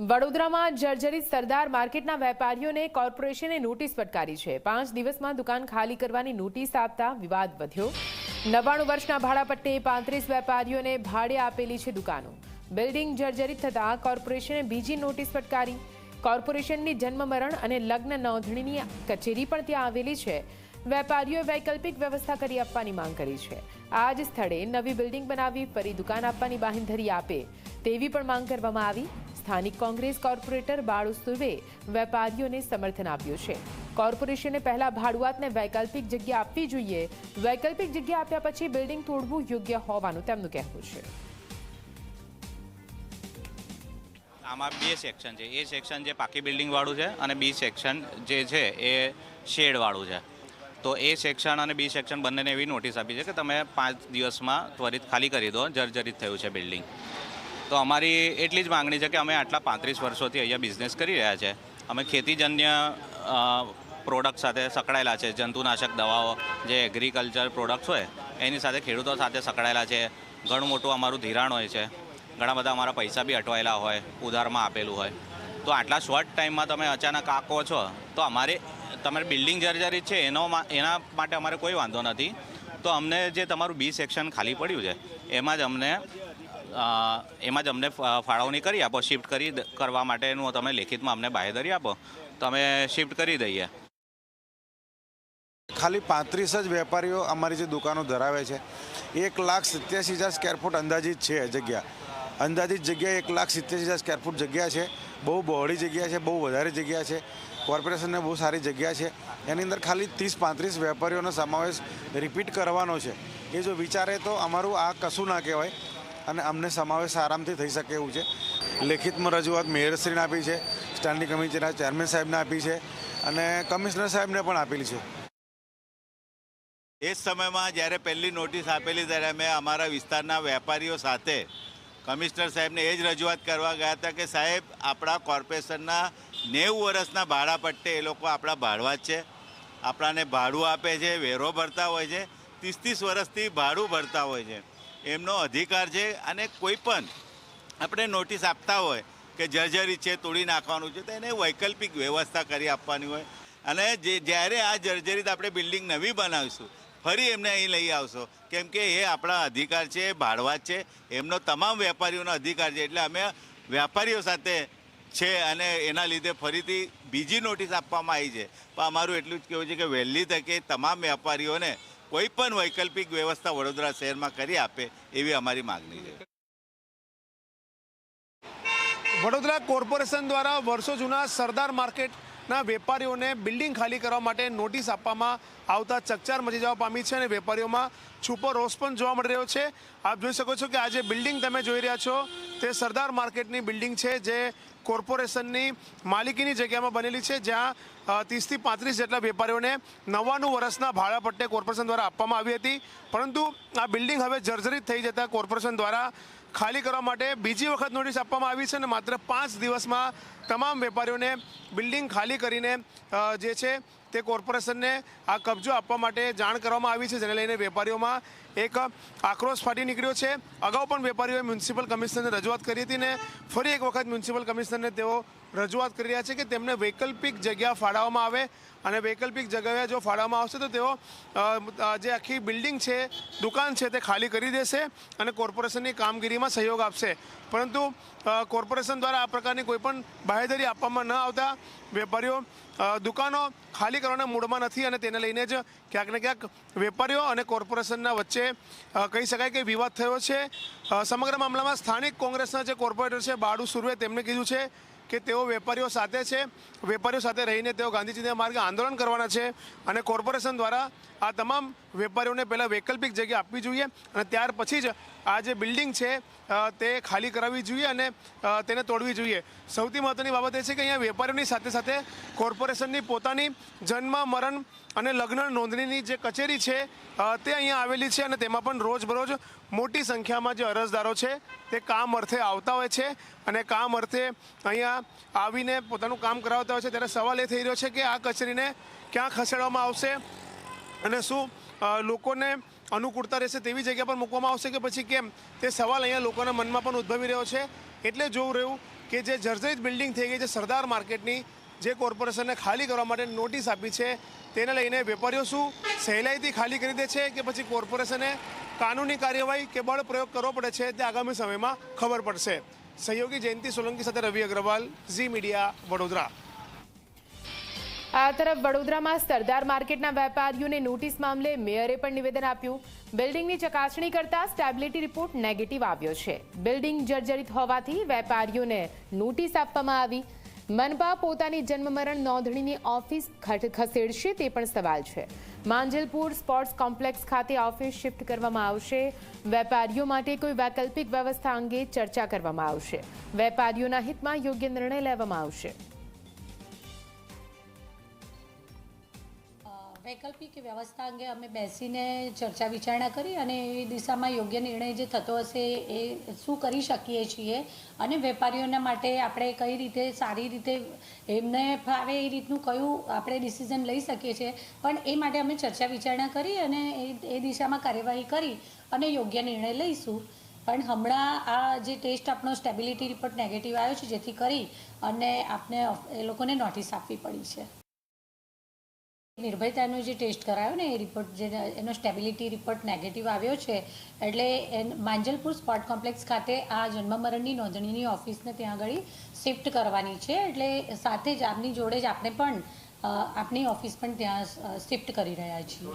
વડોદરામાં જર્જરિત સરદાર માર્કેટના વેપારીઓને કોર્પોરેશને નોટિસ ફટકારી છે. પાંચ દિવસમાં દુકાન ખાલી કરવાની નોટિસ આપતા વિવાદ વધ્યો. નવ્વાણું વર્ષના ભાડાપટ્ટે પાંત્રીસ વેપારીઓને ભાડે આપેલી છે દુકાનો. બિલ્ડિંગ જર્જરિત થતાં કોર્પોરેશને બીજી નોટિસ ફટકારી. કોર્પોરેશનની જન્મ મરણ અને લગ્ન નોંધણીની કચેરી પણ ત્યાં આવેલી છે. વેપારીઓએ વૈકલ્પિક વ્યવસ્થા કરી આપવાની માંગ કરી છે. આ જ સ્થળે નવી બિલ્ડિંગ બનાવી ફરી દુકાન આપવાની બાંહેધરી આપે તેવી પણ માંગ કરવામાં આવી. સ્થાનિક કોંગ્રેસ કોર્પોરેટર બાળુ સુર્વે વેપારીઓને સમર્થન આપ્યું છે. કોર્પોરેશને પહેલા ભાડુઆતને વૈકલ્પિક જગ્યા આપવી જોઈએ. વૈકલ્પિક જગ્યા આપ્યા પછી બિલ્ડિંગ તોડવું યોગ્ય હોવાનું તેમનું કહેવું છે. આમાં બે સેક્શન છે. એ સેક્શન જે પાકી બિલ્ડિંગવાળું છે અને બી સેક્શન જે છે એ શેડવાળું છે. તો એ સેક્શન અને બી સેક્શન બંનેને એવી નોટિસ આપી છે કે તમે પાંચ દિવસમાં ત્વરિત ખાલી કરી દો, જર્જરિત થયું છે બિલ્ડિંગ તો અમારી એટલી જ માંગણી છે કે અમે આટલા પાંત્રીસ વર્ષોથી અહીંયા બિઝનેસ કરી રહ્યા છે. અમે ખેતીજન્ય પ્રોડક્ટ સાથે સંકળાયેલા છે. જંતુનાશક દવાઓ, જે એગ્રીકલ્ચર પ્રોડક્ટ્સ હોય, એની સાથે ખેડૂતો સાથે સંકળાયેલા છે. ઘણું મોટું અમારું ધિરાણ હોય છે. ઘણા બધા અમારા પૈસા બી અટવાયેલા હોય, ઉધારમાં આપેલું હોય. તો આટલા શોર્ટ ટાઈમમાં તમે અચાનક આંકો છો, તો અમારે, તમારે બિલ્ડિંગ જર્જરિત છે, એનો એના માટે અમારે કોઈ વાંધો નથી. તો અમને જે તમારું બી સેક્શન ખાલી પડ્યું છે, એમાં જ અમને એમાં જ અમને ફાળવણી કરી આપો, શિફ્ટ કરી કરવા માટેનું તમે લેખિતમાં અમને બાહેધરી આપો. તો અમે શિફ્ટ કરી દઈએ. ખાલી પાંત્રીસ જ વેપારીઓ અમારી જે દુકાનો ધરાવે છે. એક લાખ સિત્યાસી હજાર સ્કેર ફૂટ અંદાજિત છે જગ્યા. અંદાજિત જગ્યા એક લાખ સિત્યાસી હજાર સ્ક્વેર ફૂટ જગ્યા છે. બહુ બહોળી જગ્યા છે, બહુ વધારે જગ્યા છે. કોર્પોરેશનને બહુ સારી જગ્યા છે. એની અંદર ખાલી ત્રીસ પાંત્રીસ વેપારીઓનો સમાવેશ રિપીટ કરવાનો છે. એ જો વિચારે તો અમારું આ કશું ના કહેવાય. અને અમને સમાવેશ આરામથી થઈ શકે એવું છે. લેખિતમાં રજૂઆત મેયરશ્રીને આપી છે સ્ટેન્ડિંગ કમિટીના ચેરમેન સાહેબને આપી છે અને કમિશનર સાહેબને પણ આપેલી છે. એ જ સમયમાં જ્યારે પહેલી નોટિસ આપેલી ત્યારે અમે અમારા વિસ્તારના વેપારીઓ સાથે કમિશનર સાહેબને એ જ રજૂઆત કરવા ગયા હતા કે સાહેબ, આપણા કોર્પોરેશનના નેવું વર્ષના ભાડા પટ્ટે એ લોકો આપણા ભાડવા જ છે. આપણાને ભાડું આપે છે, વેરો ભરતા હોય છે ત્રીસ ત્રીસ વર્ષથી ભાડું ભરતા હોય છે. એમનો અધિકાર છે અને કોઈ પણ આપણે નોટિસ આપતા હોય કે જર્જરિત છે, તોડી નાખવાનું છે, તો એને વૈકલ્પિક વ્યવસ્થા કરી આપવાની હોય. અને જે જ્યારે આ જર્જરિત આપણે બિલ્ડિંગ નવી બનાવીશું, ફરી એમને અહીં લઈ આવશો. કેમ કે એ આપણા અધિકાર છે, એ ભાડવા જ છે. એમનો તમામ વેપારીઓનો અધિકાર છે. એટલે અમે વેપારીઓ સાથે છે અને એના લીધે ફરીથી બીજી નોટિસ આપવામાં આવી છે. પણ અમારું એટલું જ કહેવું છે કે વહેલી તકે તમામ વેપારીઓને કોઈ પણ વૈકલ્પિક વ્યવસ્થા વડોદરા શહેરમાં કરી આપે એવી અમારી માગણી છે. વડોદરા કોર્પોરેશન દ્વારા વર્ષો જૂના સરદાર માર્કેટના વેપારીઓને બિલ્ડિંગ ખાલી કરવા માટે નોટિસ આપવામાં આવતા ચકચાર મચી જવા પામી છે અને વેપારીઓમાં છૂપો રોષ પણ જોવા મળી રહ્યો છે. આપ જોઈ શકો છો કે આ જે બિલ્ડિંગ તમે જોઈ રહ્યા છો, તે સરદાર માર્કેટની બિલ્ડિંગ છે જે કોર્પોરેશનની માલિકીની જગ્યામાં બનેલી છે, જ્યાં ત્રીસથી પાંત્રીસ જેટલા વેપારીઓને નવ્વાણું વર્ષના ભાડા પટ્ટે કોર્પોરેશન દ્વારા આપવામાં આવી હતી. પરંતુ આ બિલ્ડિંગ હવે જર્જરિત થઈ જતા કોર્પોરેશન દ્વારા ખાલી કરવા માટે બીજી વખત નોટિસ આપવામાં આવી છે અને માત્ર પાંચ દિવસમાં તમામ વેપારીઓને બિલ્ડિંગ ખાલી કરીને જે છે તે કોર્પોરેશનને આ કબજો આપવા માટે જાણ કરવામાં આવી છે, જેને લઈને વેપારીઓમાં એક આક્રોશ ફાટી નીકળ્યો છે. અગાઉ પણ વેપારીઓએ મ્યુનિસિપલ કમિશનરને રજૂઆત કરી હતી ને ફરી એક વખત મ્યુનિસિપલ કમિશનરને તેઓ રજૂઆત કરી રહ્યા છે કે તેમને વૈકલ્પિક જગ્યા ફાળવવામાં આવે અને વૈકલ્પિક જગ્યાએ જો ફાળવવામાં આવશે તો તેઓ જે આખી બિલ્ડિંગ છે, દુકાન છે તે ખાલી કરી દેશે અને કોર્પોરેશનની કામગીરીમાં સહયોગ આપશે. પરંતુ કોર્પોરેશન દ્વારા આ પ્રકારની કોઈપણ બાહેધરી આપવામાં ન આવતા વેપારીઓ દુકાનો ખાલી કરવાના મૂડમાં નથી અને તેને લઈને જ ક્યાંક ને ક્યાંક વેપારીઓ અને કોર્પોરેશનના વચ્ચે અ, કહી શકાય કે વિવાદ થયો છે. સમગ્ર મામલામાં સ્થાનિક કોંગ્રેસના જે કોર્પોરેટર છે બાળુ સુર્વે તેમણે કીધું છે કે તેઓ વેપારીઓ સાથે છે. વેપારીઓ સાથે રહીને તેઓ ગાંધીજીના માર્ગે આંદોલન કરવાના છે અને કોર્પોરેશન દ્વારા આ તમામ વેપારીઓને પહેલાં વૈકલ્પિક જગ્યા આપવી જોઈએ અને ત્યાર પછી જ આ જે બિલ્ડિંગ છે તે ખાલી કરાવવી જોઈએ અને તેને તોડવી જોઈએ. સૌથી મહત્ત્વની બાબત એ છે કે અહીંયા વેપારીઓની સાથે સાથે કોર્પોરેશનની પોતાની જન્મ, મરણ અને લગ્ન નોંધણીની જે કચેરી છે તે અહીંયા આવેલી છે અને તેમાં પણ રોજબરોજ મોટી સંખ્યામાં જે અરજદારો છે, તે કામ અર્થે આવતા હોય છે અને કામ અર્થે અહીંયા આવીને પોતાનું કામ કરાવતા હોય છે. ત્યારે સવાલ એ થઈ રહ્યો છે કે આ કચેરીને ક્યાં ખસેડવામાં આવશે અને શું લોકોને અનુકૂળતા રહેશે તેવી જગ્યા પર મૂકવામાં આવશે કે પછી કેમ? તે સવાલ અહીંયા લોકોના મનમાં પણ ઉદ્ભવી રહ્યો છે. એટલે જોવું રહ્યું કે જે જર્જરિત બિલ્ડિંગ થઈ ગઈ છે સરદાર માર્કેટની, જે કોર્પોરેશનને ખાલી કરવા માટે નોટિસ આપી છે, તેને લઈને વેપારીઓ શું સહેલાઈથી ખાલી કરી દે છે કે પછી કોર્પોરેશને કાનૂની કાર્યવાહી કે બળ પ્રયોગ કરવો પડે છે તે આગામી સમયમાં ખબર પડશે. સહયોગી જયંતિ સોલંકી સાથે રવિ અગ્રવાલ, ઝી મીડિયા વડોદરા. આ તરફ વડોદરામાં સરદાર માર્કેટના વેપારીઓને નોટિસ મામલે મેયરે પણ નિવેદન આપ્યું. બિલ્ડિંગની ચકાસણી કરતા સ્ટેબિલિટી રિપોર્ટ નેગેટિવ આવ્યો છે. બિલ્ડિંગ જર્જરિત હોવાથી વેપારીઓને નોટિસ આપવામાં આવી. મનપા પોતાની જન્મમરણ નોંધણીની ઓફિસ ખસેડશે તે પણ સવાલ છે. માંજલપુર સ્પોર્ટ્સ કોમ્પ્લેક્સ ખાતે ઓફિસ શિફ્ટ કરવામાં આવશે. વેપારીઓ માટે કોઈ વૈકલ્પિક વ્યવસ્થા અંગે ચર્ચા કરવામાં આવશે. વેપારીઓના હિતમાં યોગ્ય નિર્ણય લેવામાં આવશે. વૈકલ્પિક વ્યવસ્થા અંગે અમે બેસીને ચર્ચા વિચારણા કરી અને એ દિશામાં યોગ્ય નિર્ણય જે થતો હશે એ શું કરી શકીએ છીએ અને વેપારીઓના માટે આપણે કઈ રીતે સારી રીતે એમને ફાવે એ રીતનું કયું આપણે ડિસિઝન લઈ શકીએ છીએ. પણ એ માટે અમે ચર્ચા વિચારણા કરી અને એ દિશામાં કાર્યવાહી કરી અને યોગ્ય નિર્ણય લઈશું. પણ હમણાં આ જે ટેસ્ટ આપણો સ્ટેબિલિટી રિપોર્ટ નેગેટિવ આવ્યો છે, જેથી કરી અને આપને એ લોકોને નોટિસ આપવી પડી છે. નિર્ભયતાનો જે ટેસ્ટ કરાયો ને એ રિપોર્ટ જે એનો સ્ટેબિલિટી રિપોર્ટ નેગેટિવ આવ્યો છે, એટલે એન- માંજલપુર સ્પોર્ટ કોમ્પ્લેક્સ ખાતે આ જન્મ મરણની નોંધણીની ઓફિસને ત્યાં આગળ શિફ્ટ કરવાની છે, એટલે સાથે જ આપની જોડે જ આપણે પણ આપની ઓફિસ પણ ત્યાં શિફ્ટ કરી રહ્યા છીએ.